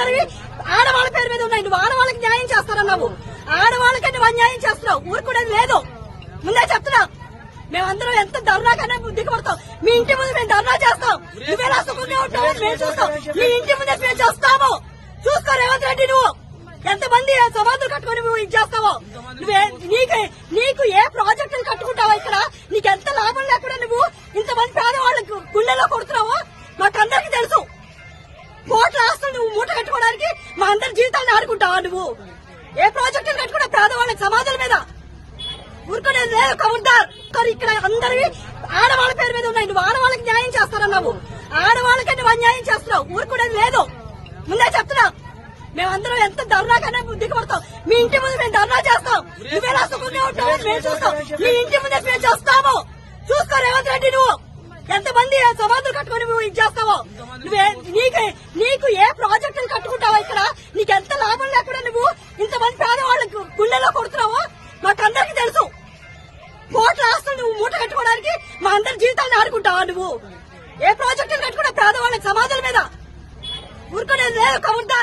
అందరివి ఆడవాళ్ళ పేరు మీద ఉన్నాయి. నువ్వు ఆడవాళ్ళకి న్యాయం చేస్తారన్నావు ఆడవాళ్ళకి నువ్వు అన్యాయం చేస్తున్నావు. ఊరుకునేది లేదు. ముందే చెప్తున్నా. మేమందరం ఎంత ధర్నాకనే దిగబడతాం మీ ఇంటి ముందు మేము ధర్నా చేస్తాం. నువ్వెలా సుఖంగా ఉంటావు మేము చూస్తాం. మీ ఇంటి ముందే మేము చేస్తాము. చూసుకో రేవంత్ రెడ్డి నువ్వు. ఎంతమంది సమాధులు కట్టుకొని నువ్వు ఇది చేస్తావో. నువ్వే నీకు నీకు జీవితాలను నువ్వు? ఏ ప్రాజెక్టులు కట్టుకున్నా పేదవాళ్ళకి సమాధుల మీద? ఊరుకునేది లేదు కౌంటర్. కానీ ఇక్కడ అందరివి ఆడవాళ్ళ పేరు మీద ఉన్నాయి. నువ్వు ఆడవాళ్ళకి న్యాయం చేస్తారన్నావు ఆడవాళ్ళకి నువ్వు అన్యాయం చేస్తున్నావు. ఊరుకునేది లేదు. ముందే చెప్తున్నా. మేమందరం ఎంత ధర్నా కన్నా దిగబడతాం. మీ ఇంటి ముందు మేము ధర్నా చేస్తాం. నువ్వేలా సుఖంగా ఉంటావు మేము చూస్తాం. మీ ఇంటి ముందే మేము చేస్తాము. చూసుకో రేవంత్ రెడ్డి నువ్వు. ఎంతమంది సమాధులు కట్టుకొని నువ్వు ఇది చేస్తావో? నువ్వే నీకు నీకు ఏ ప్రాజెక్ట్ నీకు ఎంత లాభం లేకుండా నువ్వు ఇంతమంది పేదవాళ్ళకు గుండెలో కొడుతున్నావో మాకందరికి తెలుసు. కోట్ల ఆస్తులు నువ్వు మూట కట్టుకోవడానికి మా అందరి జీవితాన్ని ఆడుకుంటావా నువ్వు? ఏ ప్రాజెక్టులు కట్టుకున్నా పేదవాళ్ళకి సమాజం మీద ఊరుకునేది లేదు కౌంటర్